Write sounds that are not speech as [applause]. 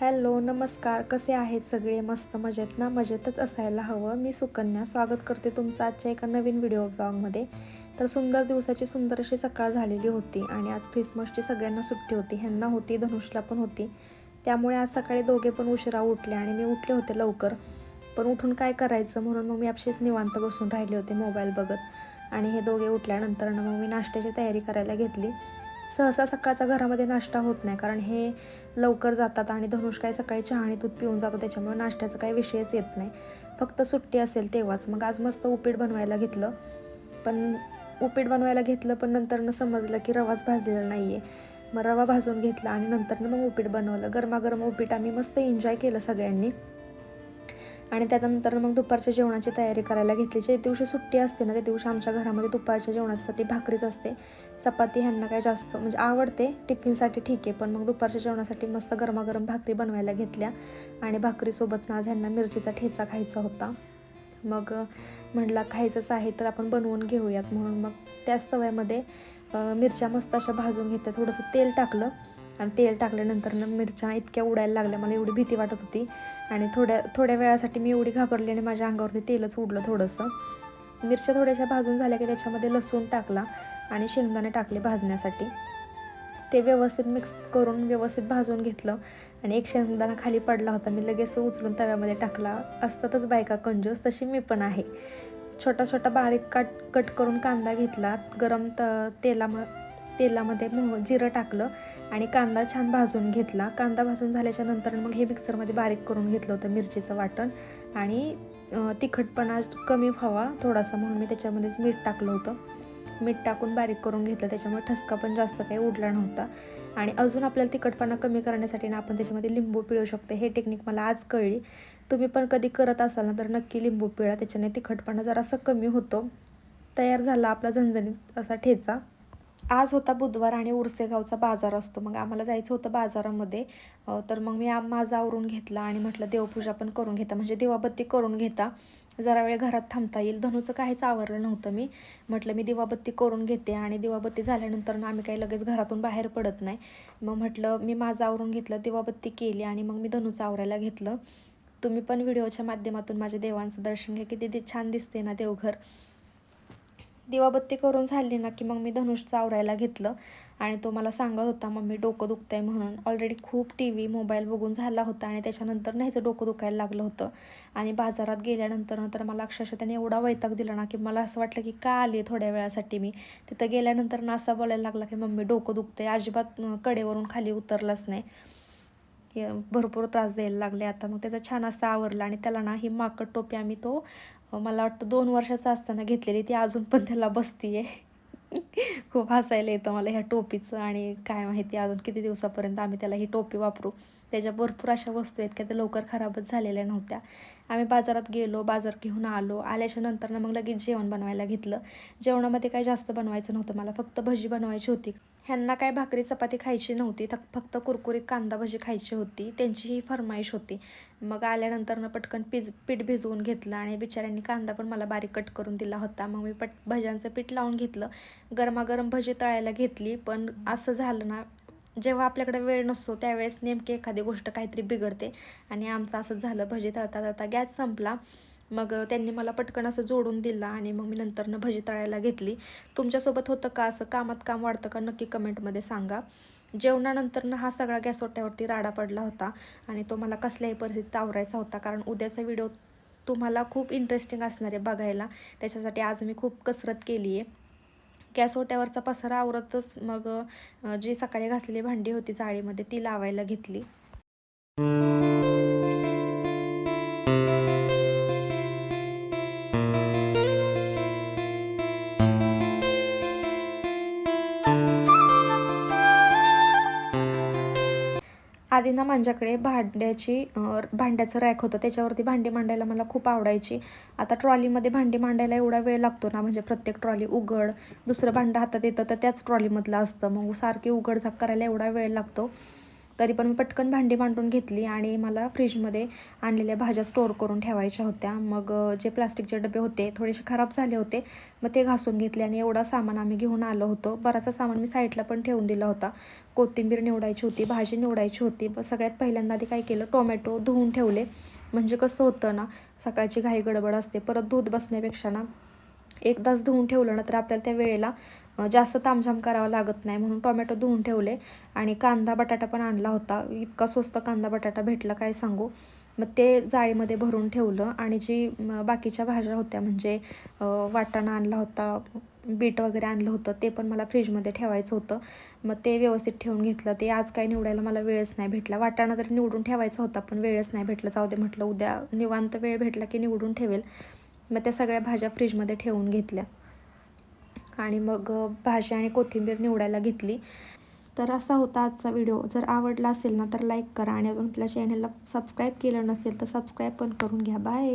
Hello नमस्कार. कसे आहेत सगळे? मस्त मजेत ना? मजेतच असायला हवं. मी सुकन्या. स्वागत करते तुमचं आजच्या एका नवीन व्हिडिओ ब्लॉगमध्ये तर सुंदर दिवसाची सुंदर अशी सकाळ झालेली होती आणि आज ख्रिसमसची सगळ्यांना सुट्टी होती. ह्यांना होती धनुषला पण होती. त्यामुळे आज सकाळी दोघे पण उशिरा उठले आणि मी उठले होते लवकर. पण उठून काय करायचं म्हणून मग मी आपशीच निवांत बसून राहिले होते मोबाईल बघत. आणि हे दोघे उठल्यानंतर मग मी नाश्त्याची तयारी करायला घेतली. सहसा सकाळचा घरामध्ये नाश्ता होत नाही कारण हे लवकर जातात आणि धनुष काय सकाळी चहा आणि दूध पिऊन जातो त्याच्यामुळे नाश्त्याचा काही विषयच येत नाही. फक्त सुट्टी असेल तेव्हाच. मग आज मस्त उपीट बनवायला घेतलं. पण उपीट बनवायला घेतलं पण नंतरनं समजलं की रवाच भाजलेला नाही आहे मग रवा भाजून घेतला आणि नंतरनं मग उपीट बनवलं. गरमागरम उपीट आम्ही मस्त एन्जॉय केलं सगळ्यांनी. आणि त्यानंतर मग दुपारच्या जेवणाची तयारी करायला घेतली. जे दिवशी सुट्टी असते ना त्या दिवशी आमच्या घरामध्ये दुपारच्या जेवणासाठी भाकरीच असते. चपाती ह्यांना काय जास्त म्हणजे आवडते टिफिनसाठी ठीक आहे पण मग दुपारच्या जेवणासाठी मस्त गरमागरम भाकरी बनवायला घेतल्या. आणि भाकरीसोबत ना आज ह्यांना मिरचीचा ठेचा खायचा होता. मग म्हटला खायचंच आहे तर आपण बनवून घेऊयात. म्हणून मग त्याच तव्यामध्ये मिरच्या मस्त अशा भाजून घेतल्या. थोडंसं तेल टाकलं. आणि तेल टाकल्यानंतर ना मिरच्या इतक्या उडायला लागल्या मला एवढी भीती वाटत होती. आणि थोड्या थोड्या वेळासाठी मी एवढी घाबरली आणि माझ्या अंगावरती तेलच उडलं थोडंसं. मिरच्या थोड्याशा भाजून झाल्या की त्याच्यामध्ये लसूण टाकला आणि शेंगदाणे टाकले भाजण्यासाठी. ते व्यवस्थित मिक्स करून व्यवस्थित भाजून घेतलं आणि एक शेंगदाणा खाली पडला होता मी लगेच उचलून तव्यामध्ये टाकला. असतातच बायका कंजूस तशी मी पण आहे. छोटा छोटा बारीक काट कट करून कांदा घेतला गरम त तेला तेलामध्ये मोह जिरं टाकलं आणि कांदा छान भाजून घेतला. कांदा भाजून झाल्याच्यानंतर मग हे मिक्सरमध्ये बारीक करून घेतलं होतं मिरचीचं वाटण. आणि तिखटपणा कमी व्हावा थोडासा म्हणून मी त्याच्यामध्येच मीठ टाकलं होतं. मीठ टाकून बारीक करून घेतलं. त्याच्यामुळे ठसका पण जास्त काही उडला नव्हता. आणि अजून आपल्याला तिखटपणा कमी करण्यासाठी ना आपण त्याच्यामध्ये लिंबू पिळू शकतो. हे टेक्निक मला आज कळली. तुम्ही पण कधी करत असाल ना तर नक्की लिंबू पिळा. त्याच्याने तिखटपणा जरासा कमी होतो. तयार झाला आपला झणझणीत असा ठेचा. आज होता बुधवार आणि उरसेगावचा बाजार असतो. मग आम्हाला जायचं होतं बाजारामध्ये. तर मग मी माझा आवरून घेतला आणि म्हटलं देवपूजा पण करून घेता. म्हणजे दिवाबत्ती करून घेता. जरा वेळ घरात थांबता येईल. धनूचं काहीच आवरलं नव्हतं मी. म्हटलं मी दिवाबत्ती करून घेते आणि दिवाबत्ती झाल्यानंतर आम्ही काही लगेच घरातून बाहेर पडत नाही. मग म्हटलं मी माझं आवरून घेतलं दिवाबत्ती केली आणि मग मी धनूचं आवरायला घेतलं. तुम्ही पण व्हिडिओच्या माध्यमातून माझ्या देवांचं दर्शन घ्या. किती छान दिसते ना देवघर. दिवाबत्ती करून झाली ना की मग मी धनुष चावरायला घेतलं. आणि तो मला सांगत होता मम्मी डोकं दुखतंय म्हणून. ऑलरेडी खूप टी व्ही मोबाईल बघून झाला होता आणि त्याच्यानंतर नाहीचं डोकं दुखायला लागलं होतं. आणि बाजारात गेल्यानंतर नंतर मला अक्षरशः त्याने एवढा वैताग दिला ना की मला असं वाटलं की का आली थोड्या वेळासाठी मी? तिथं गेल्यानंतर ना असा बोलायला लागला की मम्मी डोकं दुखतंय अजिबात कडेवरून खाली उतरलंच नाही. भरपूर त्रास द्यायला लागले. आता मग त्याचा छान असं आवरला आणि त्याला ना ही माकड टोपी आम्ही तो मला वाटतं दोन वर्षाचं असताना घेतलेली ती अजून पण त्याला बसती आहे [laughs] खूप हसायला येतं मला ह्या टोपीचं आणि काय माहिती अजून किती दिवसापर्यंत आम्ही त्याला ही टोपी वापरू. त्याच्या भरपूर अशा वस्तू आहेत की त्या लवकर खराबच झालेल्या नव्हत्या. आम्ही बाजारात गेलो बाजार घेऊन आलो. आल्याच्यानंतर मग लगेच जेवण बनवायला घेतलं. जेवणामध्ये काय जास्त बनवायचं नव्हतं. मला फक्त भजी बनवायची होती. ह्यांना काय भाकरी चपाती खायची नव्हती. फक्त कुरकुरीत कांदा भजी खायची होती. त्यांची ही फरमाईश होती. मग आल्यानंतरनं पटकन पिज पीठ भिजवून घेतलं आणि बिचाऱ्यांनी कांदा पण मला बारीक कट करून दिला होता. मग मी पट भज्यांचं पीठ लावून घेतलं. गरमागरम भजी तळायला घेतली. पण असं झालं ना जेव्हा आपल्याकडे वेळ नसतो त्यावेळेस नेमकी एखादी गोष्ट काहीतरी बिघडते आणि आमचं असंच झालं. भजी तळता तळता गॅस संपला. मग त्यांनी मला पटकन असं जोडून दिला आणि मग मी नंतरनं भजी तळायला घेतली. तुमच्यासोबत होतं का? असं कामात काम वाढतं का? नक्की कमेंटमध्ये सांगा. जेवणानंतरनं हा सगळा गॅस ओट्यावरती राडा पडला होता आणि तो मला कसल्याही परिस्थितीत आवरायचा होता. कारण उद्याचा व्हिडिओ तुम्हाला खूप इंटरेस्टिंग असणार आहे बघायला. त्याच्यासाठी आज मी खूप कसरत केली आहे. गॅस ओट्यावरचा पसारा आवरतच मग जी सकाळी घासलेली भांडी होती जाळीमध्ये ती लावायला घेतली. आधी ना माझ्याकडे भांड्याची भांड्याचं रॅक होतं. त्याच्यावरती भांडी मांडायला मला खूप आवडायची. आता ट्रॉलीमध्ये भांडी मांडायला एवढा वेळ लागतो ना म्हणजे प्रत्येक ट्रॉली उघड दुसरं भांडं हातात येतं तर त्याच ट्रॉलीमधलं असतं. मग सारखी उघड झाक करायला एवढा वेळ लागतो. तरी पण मी पटकन भांडी मांडून घेतली आणि मला फ्रीजमध्ये आणलेल्या भाज्या स्टोअर करून ठेवायच्या होत्या. मग जे प्लास्टिकचे डबे होते थोडेसे खराब झाले होते मग ते घासून घेतले आणि एवढा सामान आम्ही घेऊन आलो होतो. बराचसा सामान मी साईडला पण ठेवून दिला होता. कोथिंबीर निवडायची होती भाजी निवडायची होती. सगळ्यात पहिल्यांदा आधी काय केलं टोमॅटो धुवून ठेवले. म्हणजे कसं होतं ना सकाळची घाई गडबड असते. परत दूध बसण्यापेक्षा ना एकदाच धुवून ठेवलं ना तर आपल्याला त्या वेळेला जास्त तामझाम करावं लागत नाही म्हणून टोमॅटो धुवून ठेवले. आणि कांदा बटाटा पण आणला होता. इतका स्वस्त कांदा बटाटा भेटला काय सांगू? मग ते जाळीमध्ये भरून ठेवलं आणि जी बाकीच्या भाज्या होत्या म्हणजे वाटाणा आणला होता बीट वगैरे आणलं होतं ते पण मला फ्रीजमध्ये ठेवायचं होतं. मग ते व्यवस्थित ठेवून घेतलं. ते आज काय निवडायला मला वेळच नाही भेटला. वाटाणा तरी निवडून ठेवायचा होता पण वेळच नाही भेटला. जाऊ दे म्हटलं उद्या निवांत वेळ भेटला की निवडून ठेवेल. मग त्या सगळ्या भाज्या फ्रीजमध्ये ठेवून घेतल्या. आणि मग भाज्या भाजी आणि कोथिंबीर निवडायला घेतली. तर असा होता आजचा व्हिडिओ. जर आवडला असेल ना तर लाईक करा. आणि अजून आपल्या चॅनलला सबस्क्राईब केलं नसेल तर सबस्क्राईब पण करून घ्या. बाय!